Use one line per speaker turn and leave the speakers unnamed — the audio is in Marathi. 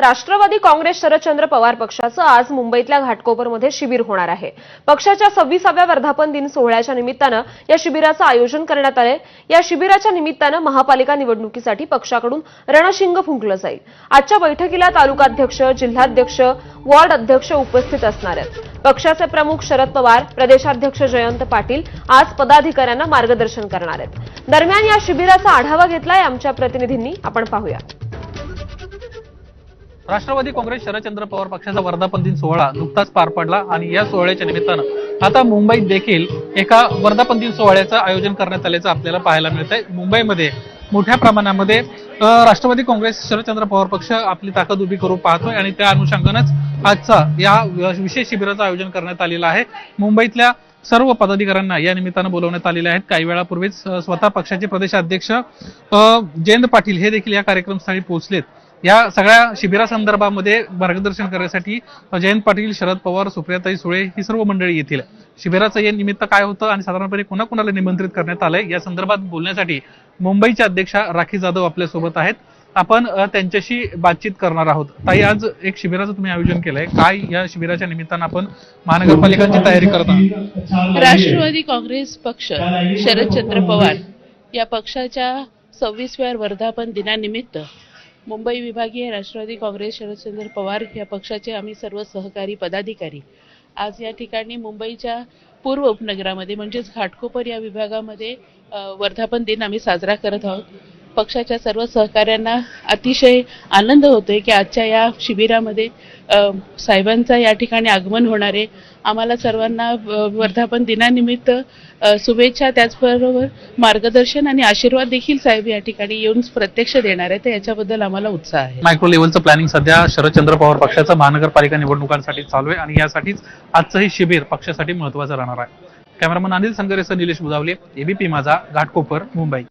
राष्ट्रवादी काँग्रेस शरदचंद्र पवार पक्षाचं आज मुंबईतल्या घाटकोपरमध्ये शिबिर होणार आहे. पक्षाच्या सव्वीसाव्या वर्धापन दिन सोहळ्याच्या निमित्तानं या शिबिराचं आयोजन करण्यात आलंय. या शिबिराच्या निमित्तानं महापालिका निवडणुकीसाठी पक्षाकडून रणशिंग फुंकलं जाईल. आजच्या बैठकीला तालुकाध्यक्ष जिल्हाध्यक्ष वॉर्ड अध्यक्ष उपस्थित असणार आहेत. पक्षाचे प्रमुख शरद पवार प्रदेशाध्यक्ष जयंत पाटील आज पदाधिकाऱ्यांना मार्गदर्शन करणार आहेत. दरम्यान या शिबिराचा आढावा घेतलाय आमच्या प्रतिनिधींनी. आपण पाहूया.
राष्ट्रवादी काँग्रेस शरदचंद्र पवार पक्षाचा वर्धापन दिन सोहळा नुकताच पार पडला आणि या सोहळ्याच्या निमित्तानं आता मुंबईत देखील एका वर्धापन दिन सोहळ्याचं आयोजन करण्यात आल्याचं आपल्याला पाहायला मिळत आहे मुंबईमध्ये मोठ्या प्रमाणामध्ये राष्ट्रवादी काँग्रेस शरदचंद्र पवार पक्ष आपली ताकद उभी करू पाहतोय आणि त्या अनुषंगानंच आजचा या विशेष शिबिराचं आयोजन करण्यात आलेलं आहे. मुंबईतल्या सर्व पदाधिकाऱ्यांना या निमित्तानं बोलवण्यात आलेले आहेत काही वेळापूर्वीच स्वतः पक्षाचे प्रदेशाध्यक्ष जयंत पाटील हे देखील या कार्यक्रमस्थळी पोहोचलेत. या सगळ्या शिबिरासंदर्भामध्ये मार्गदर्शन करण्यासाठी जयंत पाटील शरद पवार सुप्रियाताई सुळे ही सर्व मंडळी येतील शिबिराचं हे निमित्त काय होतं आणि साधारणपणे कोणाकोणाला निमंत्रित करण्यात आलंय या संदर्भात बोलण्यासाठी मुंबईच्या अध्यक्षा राखी जाधव आपल्यासोबत आहेत. आपण त्यांच्याशी बातचीत करणार आहोत. ताई आज एक शिबिराचं तुम्ही आयोजन केलंय. काय या शिबिराच्या निमित्तानं आपण महानगरपालिकांची तयारी करत आहोत?
राष्ट्रवादी काँग्रेस पक्ष शरदचंद्र पवार या पक्षाच्या सव्वीसव्या वर्धापन दिनानिमित्त मुंबई विभागीय राष्ट्रवादी काँग्रेस शरदचंद्र पवार या पक्षाचे आम्ही सर्व सहकारी पदाधिकारी. आज या ठिकाणी मुंबईच्या पूर्व उपनगरामध्ये म्हणजेच घाटकोपर या विभागामध्ये वर्धापन दिन आम्ही साजरा करत आहोत. पक्षाच्या सर्व सहकाऱ्यांना अतिशय आनंद होतोय की आजच्या या शिबिरामध्ये साहेबांचा या ठिकाणी आगमन होणार आहे. आम्हाला सर्वांना वर्धापन दिनानिमित्त शुभेच्छा. त्याचबरोबर मार्गदर्शन आणि आशीर्वाद देखील साहेब या ठिकाणी येऊन प्रत्यक्ष देणार आहे तर याच्याबद्दल आम्हाला उत्साह आहे.
मायक्रो लेव्हलचं प्लॅनिंग सध्या शरदचंद्र पवार पक्षाचं महानगरपालिका निवडणुकांसाठी चालू आहे आणि यासाठीच आजचं हे शिबिर पक्षासाठी महत्वाचं राहणार आहे. कॅमेरामन अनिल संगरेसह निलेश बुजावले एबीपी माझा घाटकोपर मुंबई.